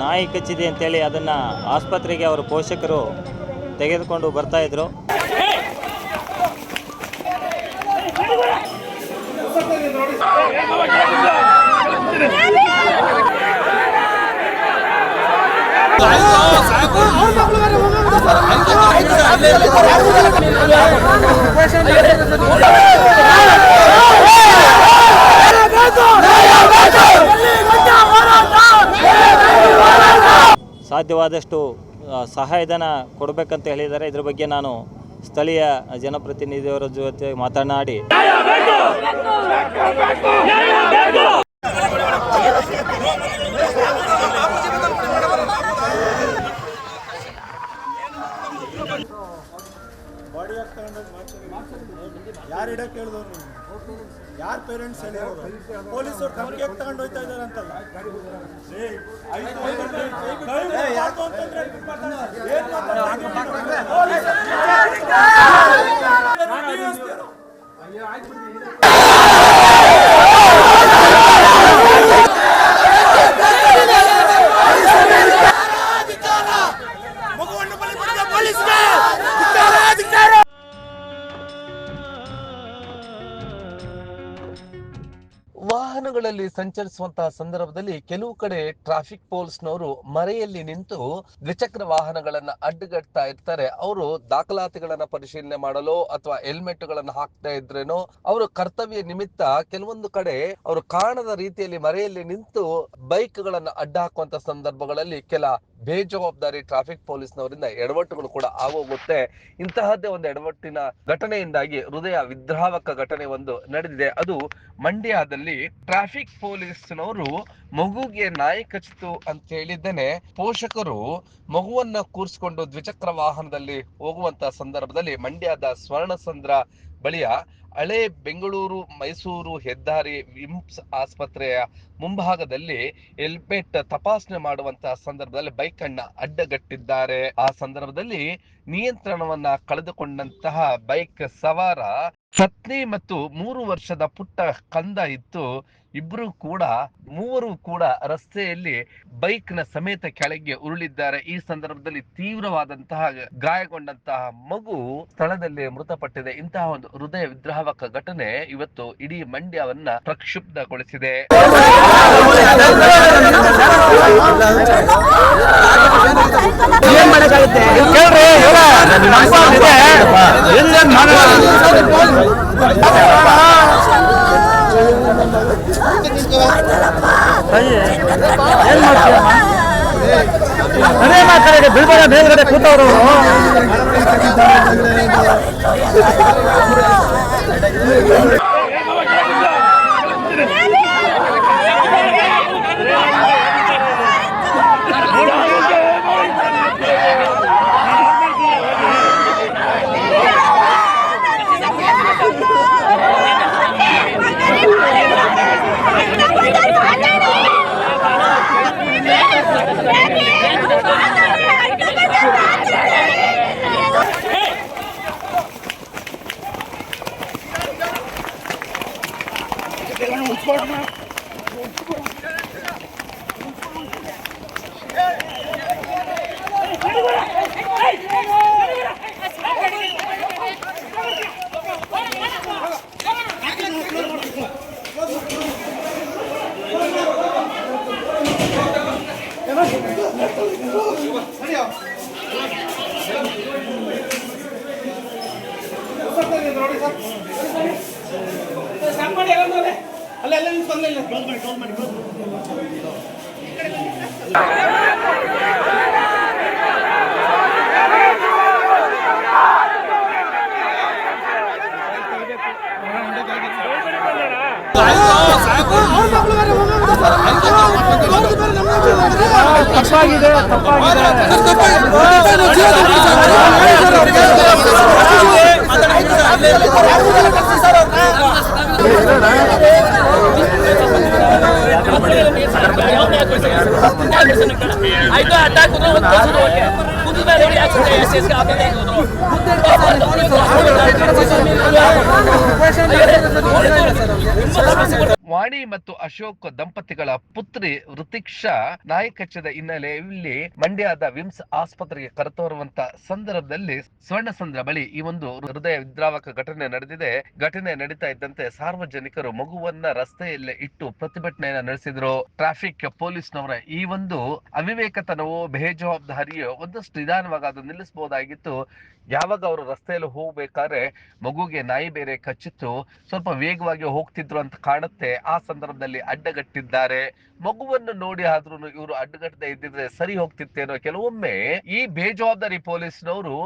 ನಾಯಿ ಕಚ್ಚಿದೆ ಅಂತೇಳಿ ಅದನ್ನು ಆಸ್ಪತ್ರೆಗೆ ಅವರ ಪೋಷಕರು ತೆಗೆದುಕೊಂಡು ಬರ್ತಾ ಇದ್ರು. ಸಾಧ್ಯವಾದಷ್ಟು ಸಹಾಯಧನ ಕೊಡಬೇಕಂತ ಹೇಳಿದ್ದಾರೆ. ಇದ್ರ ಬಗ್ಗೆ ನಾನು ಸ್ಥಳೀಯ ಜನಪ್ರತಿನಿಧಿಯವರ ಜೊತೆ ಮಾತನಾಡಿ. ಯಾರು ಇಡಕ್ಕೆ ಹೇಳಿದವ್ರು? ಯಾರು ಪೇರೆಂಟ್ಸ್ ಹೇಳಿರೋರು ಪೊಲೀಸರು ತಮಗೆ ತಗೊಂಡು ಹೋಗ್ತಾ ಇದ್ದಾರೆ ಅಂತಲ್ಲ? ಏನ್ ಮಾತಾಡ್ತಾ ವಾಹನಗಳಲ್ಲಿ ಸಂಚರಿಸುವಂತಹ ಸಂದರ್ಭದಲ್ಲಿ ಕೆಲವು ಕಡೆ ಟ್ರಾಫಿಕ್ ಪೋಲ್ಸ್ನವರು ಮರೆಯಲ್ಲಿ ನಿಂತು ದ್ವಿಚಕ್ರ ವಾಹನಗಳನ್ನ ಅಡ್ಡಗಟ್ತಾ ಇರ್ತಾರೆ. ಅವರು ದಾಖಲಾತಿಗಳನ್ನ ಪರಿಶೀಲನೆ ಮಾಡಲು ಅಥವಾ ಹೆಲ್ಮೆಟ್ ಗಳನ್ನ ಹಾಕ್ತಾ ಇದ್ರೇನೋ ಅವರು ಕರ್ತವ್ಯ ನಿಮಿತ್ತ ಕೆಲವೊಂದು ಕಡೆ ಅವರು ಕಾಣದ ರೀತಿಯಲ್ಲಿ ಮರೆಯಲ್ಲಿ ನಿಂತು ಬೈಕ್ ಗಳನ್ನ ಅಡ್ಡ ಹಾಕುವಂತ ಸಂದರ್ಭಗಳಲ್ಲಿ ಕೆಲ ಬೇಜವಾಬ್ದಾರಿ ಟ್ರಾಫಿಕ್ ಪೊಲೀಸ್ನವರಿಂದ ಎಡವಟ್ಟುಗಳು ಕೂಡ ಆಗೋಗುತ್ತೆ. ಇಂತಹದ್ದೇ ಒಂದು ಎಡವಟ್ಟಿನ ಘಟನೆಯಿಂದಾಗಿ ಹೃದಯ ವಿದ್ರಾವಕ ಘಟನೆ ಒಂದು ನಡೆದಿದೆ. ಅದು ಮಂಡ್ಯದಲ್ಲಿ ಟ್ರಾಫಿಕ್ ಪೊಲೀಸ್ನವರು ಮಗುಗೆ ನಾಯಿ ಕಚ್ಚಿತು ಅಂತ ಹೇಳಿದ್ದೇನೆ. ಪೋಷಕರು ಮಗುವನ್ನ ಕೂರಿಸಿಕೊಂಡು ದ್ವಿಚಕ್ರ ವಾಹನದಲ್ಲಿ ಹೋಗುವಂತ ಸಂದರ್ಭದಲ್ಲಿ ಮಂಡ್ಯದ ಸ್ವರ್ಣಸಂದ್ರ ಬಳಿಯ ಹಳೆ ಬೆಂಗಳೂರು, ಮೈಸೂರು ಹೆದ್ದಾರಿ ವಿಮ್ಸ್ ಆಸ್ಪತ್ರೆಯ ಮುಂಭಾಗದಲ್ಲಿ ಹೆಲ್ಮೆಟ್ ತಪಾಸಣೆ ಮಾಡುವಂತಹ ಸಂದರ್ಭದಲ್ಲಿ ಬೈಕ್ ಅನ್ನ ಅಡ್ಡಗಟ್ಟಿದ್ದಾರೆ. ಆ ಸಂದರ್ಭದಲ್ಲಿ ನಿಯಂತ್ರಣವನ್ನ ಕಳೆದುಕೊಂಡಂತಹ ಬೈಕ್ ಸವಾರ ಪತ್ನಿ ಮತ್ತು ಮೂರು ವರ್ಷದ ಪುಟ್ಟ ಕಂದ ಇತ್ತು. ಇಬ್ರು ಕೂಡ, ಮೂವರು ಕೂಡ ರಸ್ತೆಯಲ್ಲಿ ಬೈಕ್ನ ಸಮೇತ ಕೆಳಗೆ ಉರುಳಿದ್ದಾರೆ. ಈ ಸಂದರ್ಭದಲ್ಲಿ ತೀವ್ರವಾದಂತಹ ಗಾಯಗೊಂಡಂತಹ ಮಗು ಸ್ಥಳದಲ್ಲಿ ಮೃತಪಟ್ಟಿದೆ. ಇಂತಹ ಒಂದು ಹೃದಯ ವಿದ್ರಾವಕ ಘಟನೆ ಇವತ್ತು ಇಡೀ ಮಂಡ್ಯವನ್ನ ಪ್ರಕ್ಷುಬ್ಧಗೊಳಿಸಿದೆ. சம்பளம் இறந்தது ತಪ್ಪಾಗಿದೆ ತಪ್ಪಾಗಿದೆ आई तो अटैक उधर मत करो तो क्या खुद में रेडी एक्शन है एसएस का आपने देख लो खुद देख लो और तो और तो ವಾಣಿ ಮತ್ತು ಅಶೋಕ್ ದಂಪತಿಗಳ ಪುತ್ರಿ ಋತಿಕ್ಷಾ ನಾಯಿ ಕಚ್ಚದ ಹಿನ್ನೆಲೆಯಲ್ಲಿ ಮಂಡ್ಯದ ವಿಮ್ಸ್ ಆಸ್ಪತ್ರೆಗೆ ಕರೆತರುವಂತ ಸಂದರ್ಭದಲ್ಲಿ ಸ್ವರ್ಣಸಂದ್ರ ಬಳಿ ಈ ಒಂದು ಹೃದಯ ವಿದ್ರಾವಕ ಘಟನೆ ನಡೆದಿದೆ. ಘಟನೆ ನಡೀತಾ ಇದ್ದಂತೆ ಸಾರ್ವಜನಿಕರು ಮಗುವನ್ನ ರಸ್ತೆಯಲ್ಲೇ ಇಟ್ಟು ಪ್ರತಿಭಟನೆಯನ್ನ ನಡೆಸಿದ್ರು. ಟ್ರಾಫಿಕ್ ಪೊಲೀಸ್ನವರ ಈ ಒಂದು ಅವಿವೇಕತನವು, ಬೇಜವಾಬ್ದಾರಿಯು ಒಂದಷ್ಟು ನಿಧಾನವಾಗಿ ಅದು ನಿಲ್ಲಿಸಬಹುದಾಗಿತ್ತು. ಯಾವಾಗ ಅವರು ರಸ್ತೆಯಲ್ಲಿ ಹೋಗ್ಬೇಕಾದ್ರೆ ಮಗುಗೆ ನಾಯಿ ಬೇರೆ ಕಚ್ಚಿತ್ತು. ಸ್ವಲ್ಪ ವೇಗವಾಗಿ ಹೋಗ್ತಿದ್ರು ಅಂತ ಕಾಣುತ್ತೆ. ಆ ಸಂದರ್ಭದಲ್ಲಿ ಅಡ್ಡಗಟ್ಟಿದ್ದಾರೆ. ಮಗುವನ್ನು ನೋಡಿ ಆದ್ರೂ ಇವರು ಅಡ್ಡಗಟ್ಟದೆ ಇದ್ದಿದ್ರೆ ಸರಿ ಹೋಗ್ತಿತ್ತೇನೋ ಕೆಲವೊಮ್ಮೆ ಈ ಬೇಜವಾಬ್ದಾರಿ ಪೊಲೀಸ್ನವರು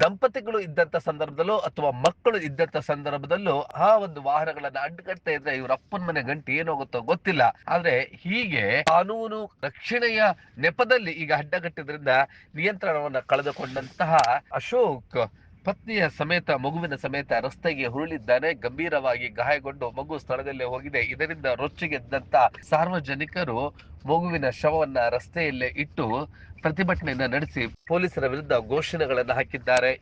ದಂಪತಿಗಳು ಇದ್ದಂತ ಸಂದರ್ಭದಲ್ಲೂ ಅಥವಾ ಮಕ್ಕಳು ಇದ್ದಂತ ಸಂದರ್ಭದಲ್ಲೂ ಆ ಒಂದು ವಾಹನಗಳನ್ನ ಅಡ್ಡಗಟ್ತಾ ಇದ್ರೆ ಇವ್ರ ಅಪ್ಪನ ಮನೆ ಗಂಟೆ ಏನಾಗುತ್ತೋ ಗೊತ್ತಿಲ್ಲ. ಆದ್ರೆ ಹೀಗೆ ಕಾನೂನು ರಕ್ಷಣೆಯ ನೆಪದಲ್ಲಿ ಈಗ ಅಡ್ಡಗಟ್ಟಿದ್ರಿಂದ ನಿಯಂತ್ರಣವನ್ನ ಕಳೆದುಕೊಂಡಂತಹ ಅಶೋಕ್ ಪತ್ನಿಯ ಸಮೇತ, ಮಗುವಿನ ಸಮೇತ ರಸ್ತೆಗೆ ಹುರುಳಿದ್ದಾನೆ ಗಂಭೀರವಾಗಿ ಗಾಯಗೊಂಡು ಮಗು ಸ್ಥಳದಲ್ಲೇ ಹೋಗಿದೆ. ಇದರಿಂದ ರೊಚ್ಚಿಗೆದ್ದಂತ ಸಾರ್ವಜನಿಕರು ಮಗುವಿನ ಶವವನ್ನ ರಸ್ತೆಯಲ್ಲೇ ಇಟ್ಟು ಪ್ರತಿಭಟನೆಯನ್ನ ನಡೆಸಿ ಪೊಲೀಸರ ವಿರುದ್ಧ ಘೋಷಣೆಗಳನ್ನು ಹಾಕಿದ್ದಾರೆ.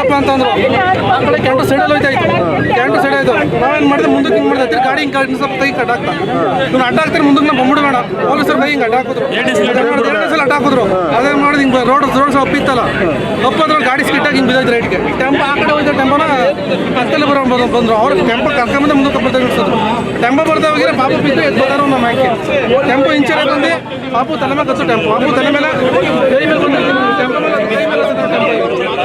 ಹೋಗಪ್ಪ ಅಂತಂದ್ರು? ಆ ಕಡೆ ಕೆಂಟು ಸೈಡಲ್ಲಿ ಹೋಯ್ತಾ ಇತ್ತು. ಕೆಂಟು ಸೈಡ್ ಆಯ್ತು. ನಾವೇನು ಮಾಡಿದೆ? ಮುಂದಕ್ಕೆ ಹಿಂಗೆ ಮಾಡಿದೆ. ಗಾಡಿ ಹಿಂಗೆ ಕಡೆ ಸ್ವಲ್ಪ ಕೈ ಕಟ್ ಹಾಕ್ತಾ. ಇವ್ನು ಅಡ್ಡ ಹಾಕ್ತಾರೆ ಮುಂದಕ್ಕೆ ನಾವು ಬಂದ್ಬಿಡೋಣ ಪೊಲೀಸರು ಕೈ ಹಿಂಗೆ ಅಡ್ಡ ಹಾಕಿದ್ರು. ಎರಡು ಸಲ ಅಡ್ಡ ಹಾಕಿದ್ರು. ಅದೇ ಮಾಡಿದ್ ಹಿಂಗೆ ರೋಡ್ ರೋಡ್ ಸ್ವಲ್ಪ ಇತ್ತಲ್ಲ. ಒಪ್ಪಂದ್ರೆ ಗಾಡಿ ಸ್ಕಿಟ್ಟಾಗಿ ಹಿಂಗೆ ಬಿದ್ದೈತೆ ರೈಟ್ಗೆ. ಟೆಂಪೋ ಆ ಕಡೆ ಹೋಯ್ತು ಟೆಂಪೋನ ಹತ್ತಲ್ಲಿ ಬರೋ ಬಂದ್ರು- ಬಂದ್ರು. ಅವ್ರು ಟೆಂಪೋ ಕರ್ಕೊಂಬಂದು ಮುಂದಕ್ಕೆ ಬರ್ತಾ ನಿಲ್ಸಿದ್ರು ಟೆಂಪೋ ಬರ್ತಾ ಹೋಗಿದ್ರೆ ಬಾಬು ಬಿದ್ದು ಎದ್ದು ಬರ್ತಾರೋ ನಮ್ಮ ಹಾಕಿ ಟೆಂಪೋ ಇಂಚರ ಬಂದು ಬಾಬು ತಲೆ ಮೇಲೆ ಕಚ್ಚು ಟೆಂಪೋ ಬಾಬು ತಲೆ ಮೇಲೆ ಕೈ ಮೇಲೆ ಬಂದು ಟೆಂಪೋ ಮೇಲೆ ಕೈ ಮೇಲೆ ಟೆಂಪೋ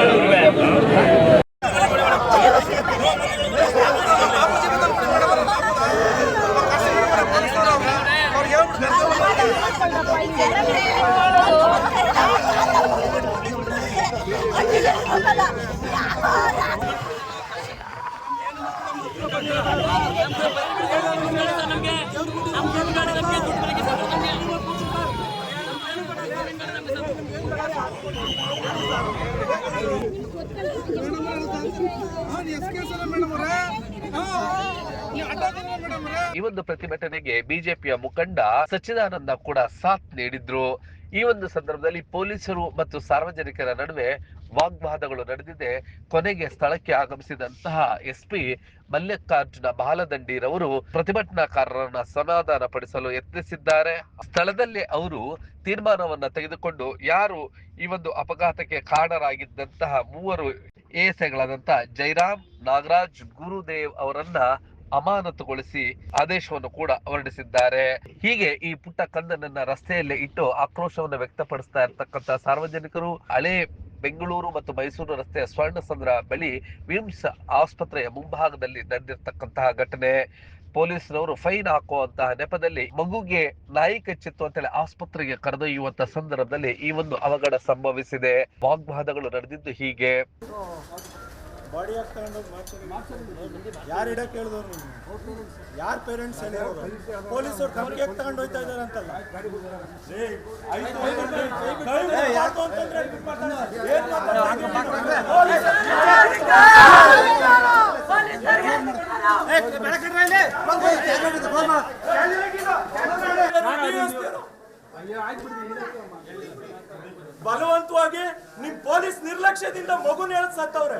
ಈ ಒಂದು ಪ್ರತಿಭಟನೆಗೆ ಬಿಜೆಪಿಯ ಮುಖಂಡ ಸಚ್ಚಿದಾನಂದ ಕೂಡ ಸಾಥ್ ನೀಡಿದ್ರು. ಈ ಒಂದು ಸಂದರ್ಭದಲ್ಲಿ ಪೊಲೀಸರು ಮತ್ತು ಸಾರ್ವಜನಿಕರ ನಡುವೆ ವಾಗ್ವಾದಗಳು ನಡೆದಿದೆ. ಕೊನೆಗೆ ಸ್ಥಳಕ್ಕೆ ಆಗಮಿಸಿದಂತಹ ಎಸ್ಪಿ ಮಲ್ಲಿಕಾರ್ಜುನ ಬಾಲದಂಡಿರವರು ಪ್ರತಿಭಟನಾಕಾರರನ್ನ ಸಮಾಧಾನ ಪಡಿಸಲು ಯತ್ನಿಸಿದ್ದಾರೆ. ಸ್ಥಳದಲ್ಲೇ ಅವರು ತೀರ್ಮಾನವನ್ನ ತೆಗೆದುಕೊಂಡು ಯಾರು ಈ ಒಂದು ಅಪಘಾತಕ್ಕೆ ಕಾರಣರಾಗಿದ್ದಂತಹ ಮೂವರು ಏಸೆಗಳಾದಂತ ಜೈರಾಮ್ ನಾಗರಾಜ್ ಗುರುದೇವ್ ಅವರನ್ನ ಅಮಾನತುಗೊಳಿಸಿ ಆದೇಶವನ್ನು ಕೂಡ ಹೊರಡಿಸಿದ್ದಾರೆ. ಹೀಗೆ ಈ ಪುಟ್ಟ ಕಂದನನ್ನ ರಸ್ತೆಯಲ್ಲೇ ಇಟ್ಟು ಆಕ್ರೋಶವನ್ನು ವ್ಯಕ್ತಪಡಿಸ್ತಾ ಇರತಕ್ಕಂತ ಸಾರ್ವಜನಿಕರು, ಹಳೆ ಬೆಂಗಳೂರು ಮತ್ತು ಮೈಸೂರು ರಸ್ತೆಯ ಸ್ವರ್ಣಸಂದ್ರ ಬಳಿ ವಿಮ್ಸ್ ಆಸ್ಪತ್ರೆಯ ಮುಂಭಾಗದಲ್ಲಿ ನಡೆದಿರ್ತಕ್ಕಂತಹ ಘಟನೆ. ಪೊಲೀಸರವರು ಫೈನ್ ಹಾಕುವಂತಹ ನೆಪದಲ್ಲಿ ಮಗುಗೆ ನಾಯಿ ಕಚ್ಚಿತ್ತು ಅಂತೇಳಿ ಆಸ್ಪತ್ರೆಗೆ ಕರೆದೊಯ್ಯುವಂತ ಸಂದರ್ಭದಲ್ಲಿ ಈ ಒಂದು ಅವಘಡ ಸಂಭವಿಸಿದೆ. ವಾಗ್ವಾದಗಳು ನಡೆದಿದ್ದು ಹೀಗೆ. ಬಾಡಿ ಯಾಕೆ ತಗೊಂಡೋಗಿ ಮಾಡ್ತಾರೆ ಯಾರು ಇಡಕ್ಕೆ ಹೇಳಿದವ್ರು ಯಾರು ಪೇರೆಂಟ್ಸ್ ಹೇಳಿ ಪೊಲೀಸರು ಕಮ್ಗೆ ಯಾಕೆ ತಗೊಂಡು ಹೋಯ್ತಾ ಇದ್ದಾರೆ ಅಂತಲ್ಲ? ಅಂತಂದ್ರೆ ಏನ್? ಬಲವಂತವಾಗಿ ನಿಮ್ ಪೊಲೀಸ್ ನಿರ್ಲಕ್ಷ್ಯದಿಂದ ಮಗುನ ಹೇಳದ್ ಸತ್ತವ್ರೆ.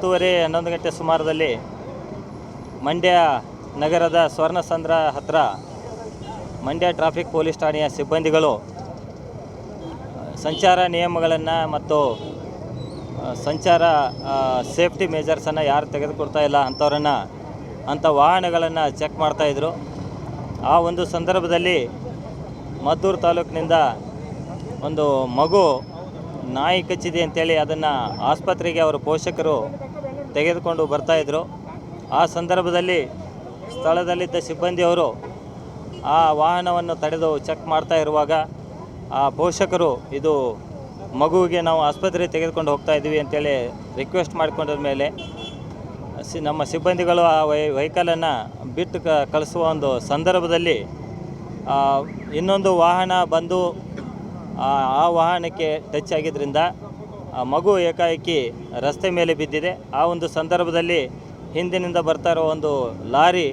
ಹತ್ತುವರೆ ಹನ್ನೊಂದು ಗಂಟೆ ಸುಮಾರದಲ್ಲಿ ಮಂಡ್ಯ ನಗರದ ಸ್ವರ್ಣಸಂದ್ರ ಹತ್ತಿರ ಮಂಡ್ಯ ಟ್ರಾಫಿಕ್ ಪೊಲೀಸ್ ಠಾಣೆಯ ಸಿಬ್ಬಂದಿಗಳು ಸಂಚಾರ ನಿಯಮಗಳನ್ನು ಮತ್ತು ಸಂಚಾರ ಸೇಫ್ಟಿ ಮೇಜರ್ಸನ್ನು ಯಾರು ತೆಗೆದುಕೊಡ್ತಾ ಇಲ್ಲ ಅಂಥವ್ರನ್ನು, ಅಂಥ ವಾಹನಗಳನ್ನು ಚೆಕ್ ಮಾಡ್ತಾಯಿದ್ರು ಆ ಒಂದು ಸಂದರ್ಭದಲ್ಲಿ ಮದ್ದೂರು ತಾಲೂಕಿನಿಂದ ಒಂದು ಮಗು ನಾಯಿ ಕಚ್ಚಿದೆ ಅಂತೇಳಿ ಅದನ್ನು ಆಸ್ಪತ್ರೆಗೆ ಅವರ ಪೋಷಕರು ತೆಗೆದುಕೊಂಡು ಬರ್ತಾಯಿದ್ರು ಆ ಸಂದರ್ಭದಲ್ಲಿ ಸ್ಥಳದಲ್ಲಿದ್ದ ಸಿಬ್ಬಂದಿಯವರು ಆ ವಾಹನವನ್ನು ತಡೆದು ಚೆಕ್ ಮಾಡ್ತಾ ಇರುವಾಗ ಆ ಪೋಷಕರು, ಇದು ಮಗುವಿಗೆ ನಾವು ಆಸ್ಪತ್ರೆಗೆ ತೆಗೆದುಕೊಂಡು ಹೋಗ್ತಾ ಇದ್ದೀವಿ ಅಂತೇಳಿ ರಿಕ್ವೆಸ್ಟ್ ಮಾಡಿಕೊಂಡ ಮೇಲೆ ಸಿ, ನಮ್ಮ ಸಿಬ್ಬಂದಿಗಳು ಆ ವೈ ವೆಹಿಕಲನ್ನು ಬಿಟ್ಟು ಕಳಿಸುವ ಒಂದು ಸಂದರ್ಭದಲ್ಲಿ ಇನ್ನೊಂದು ವಾಹನ ಬಂದು ಆ ವಾಹನಕ್ಕೆ ಟಚ್ ಆಗಿದ್ದರಿಂದ ಮಗು ಏಕಾಏಕಿ ರಸ್ತೆ ಮೇಲೆ ಬಿದ್ದಿದೆ. ಆ ಒಂದು ಸಂದರ್ಭದಲ್ಲಿ ಹಿಂದಿನಿಂದ ಬರ್ತಾ ಇರೋ ಒಂದು ಲಾರಿ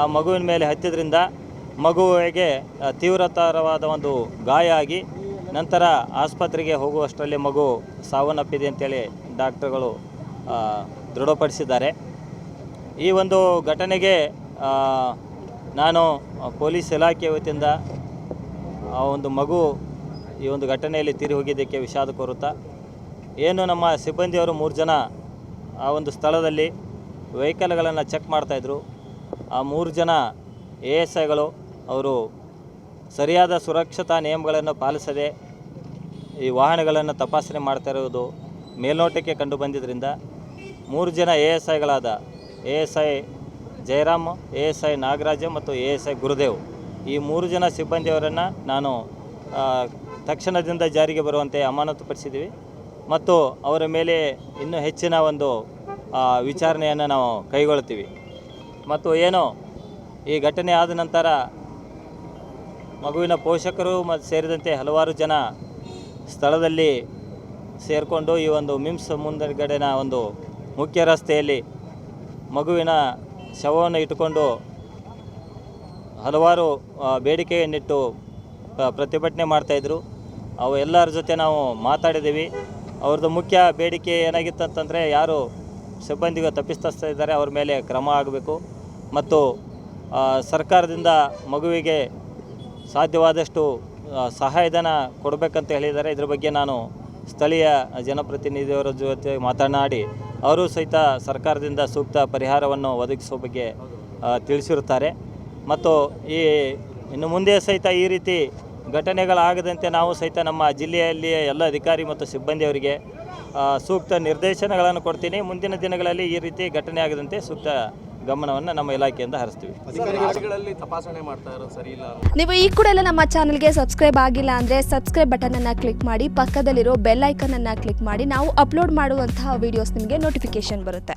ಆ ಮಗುವಿನ ಮೇಲೆ ಹತ್ತಿದ್ರಿಂದ ಮಗುವಿಗೆ ತೀವ್ರತರವಾದ ಒಂದು ಗಾಯ ಆಗಿ ನಂತರ ಆಸ್ಪತ್ರೆಗೆ ಹೋಗುವಷ್ಟರಲ್ಲಿ ಮಗು ಸಾವನ್ನಪ್ಪಿದೆ ಅಂತೇಳಿ ಡಾಕ್ಟರ್ಗಳು ದೃಢಪಡಿಸಿದ್ದಾರೆ. ಈ ಒಂದು ಘಟನೆಗೆ ನಾನು ಪೊಲೀಸ್ ಇಲಾಖೆ ವತಿಯಿಂದ ಆ ಒಂದು ಮಗು ಈ ಒಂದು ಘಟನೆಯಲ್ಲಿ ತೀರಿ ಹೋಗಿದ್ದಕ್ಕೆ ವಿಷಾದ ಕೋರುತ್ತಾ ಏನು ನಮ್ಮ ಸಿಬ್ಬಂದಿಯವರು ಮೂರು ಜನ ಆ ಒಂದು ಸ್ಥಳದಲ್ಲಿ ವೆಹಿಕಲ್ಗಳನ್ನು ಚೆಕ್ ಮಾಡ್ತಾಯಿದ್ರು ಆ ಮೂರು ಜನ ಎ ಎಸ್ ಐಗಳು ಅವರು ಸರಿಯಾದ ಸುರಕ್ಷತಾ ನಿಯಮಗಳನ್ನು ಪಾಲಿಸದೆ ಈ ವಾಹನಗಳನ್ನು ತಪಾಸಣೆ ಮಾಡ್ತಾ ಇರುವುದು ಮೇಲ್ನೋಟಕ್ಕೆ ಕಂಡು ಬಂದಿದ್ದರಿಂದ ಮೂರು ಜನ A S ಐಗಳಾದ A S I Jayaram, A S I Nagaraja ಮತ್ತು ಎ ಎಸ್ ಐ ಗುರುದೇವ್ ಈ ಮೂರು ಜನ ಸಿಬ್ಬಂದಿಯವರನ್ನು ನಾನು ತಕ್ಷಣದಿಂದ ಜಾರಿಗೆ ಬರುವಂತೆ ಅಮಾನತುಪಡಿಸಿದ್ದೀವಿ. ಮತ್ತು ಅವರ ಮೇಲೆ ಇನ್ನೂ ಹೆಚ್ಚಿನ ಒಂದು ವಿಚಾರಣೆಯನ್ನು ನಾವು ಕೈಗೊಳ್ತೀವಿ ಮತ್ತು ಏನು, ಈ ಘಟನೆ ಆದ ನಂತರ ಮಗುವಿನ ಪೋಷಕರು ಮತ್ತು ಸೇರಿದಂತೆ ಹಲವಾರು ಜನ ಸ್ಥಳದಲ್ಲಿ ಸೇರಿಕೊಂಡು ಈ ಒಂದು ಮಿಮ್ಸ್ ಮುಂದಗಡೆನ ಒಂದು ಮುಖ್ಯ ರಸ್ತೆಯಲ್ಲಿ ಮಗುವಿನ ಶವವನ್ನು ಇಟ್ಟುಕೊಂಡು ಹಲವಾರು ಬೇಡಿಕೆಯನ್ನಿಟ್ಟು ಪ್ರ- ಪ್ರತಿಭಟನೆ ಮಾಡ್ತಾಯಿದ್ರು ಅವು ಎಲ್ಲರ ಜೊತೆ ನಾವು ಮಾತಾಡಿದ್ದೀವಿ. ಅವ್ರದ್ದು ಮುಖ್ಯ ಬೇಡಿಕೆ ಏನಾಗಿತ್ತು ಅಂತಂದರೆ ಯಾರು ಸಿಬ್ಬಂದಿಗೂ ತಪ್ಪಿಸ್ತಾ ಇದ್ದಾರೆ, ಅವ್ರ ಮೇಲೆ ಕ್ರಮ ಆಗಬೇಕು. ಮತ್ತು ಸರ್ಕಾರದಿಂದ ಮಗುವಿಗೆ ಸಾಧ್ಯವಾದಷ್ಟು ಸಹಾಯಧನ ಕೊಡಬೇಕಂತ ಹೇಳಿದ್ದಾರೆ. ಇದ್ರ ಬಗ್ಗೆ ನಾನು ಸ್ಥಳೀಯ ಜನಪ್ರತಿನಿಧಿಯವರ ಜೊತೆ ಮಾತನಾಡಿ, ಅವರು ಸಹಿತ ಸರ್ಕಾರದಿಂದ ಸೂಕ್ತ ಪರಿಹಾರವನ್ನು ಒದಗಿಸುವ ಬಗ್ಗೆ ತಿಳಿಸಿರುತ್ತಾರೆ. ಮತ್ತು ಈ, ಇನ್ನು ಮುಂದೆ ಸಹಿತ ಈ ರೀತಿ ಘಟನೆಗಳಾಗದಂತೆ ನಾವು ಸಹಿತ ನಮ್ಮ ಜಿಲ್ಲೆಯಲ್ಲಿ ಎಲ್ಲ ಅಧಿಕಾರಿ ಮತ್ತು ಸಿಬ್ಬಂದಿಯವರಿಗೆ ಸೂಕ್ತ ನಿರ್ದೇಶನಗಳನ್ನು ಕೊಡ್ತೀನಿ. ಮುಂದಿನ ದಿನಗಳಲ್ಲಿ ಈ ರೀತಿ ಘಟನೆ ಆಗದಂತೆ ಸೂಕ್ತ ಗಮನವನ್ನು ನಮ್ಮ ಇಲಾಖೆಯಿಂದ ಹರಿಸ್ತೀವಿ. ನೀವು ಈ ಕೂಡ ಎಲ್ಲ ನಮ್ಮ ಚಾನಲ್ಗೆ ಸಬ್ಸ್ಕ್ರೈಬ್ ಆಗಿಲ್ಲ ಅಂದರೆ ಸಬ್ಸ್ಕ್ರೈಬ್ ಬಟನನ್ನು ಕ್ಲಿಕ್ ಮಾಡಿ ಪಕ್ಕದಲ್ಲಿರೋ ಬೆಲ್ ಐಕನನ್ನು ಕ್ಲಿಕ್ ಮಾಡಿ. ನಾವು ಅಪ್ಲೋಡ್ ಮಾಡುವಂತಹ ವಿಡಿಯೋಸ್ ನಿಮಗೆ ನೋಟಿಫಿಕೇಶನ್ ಬರುತ್ತೆ.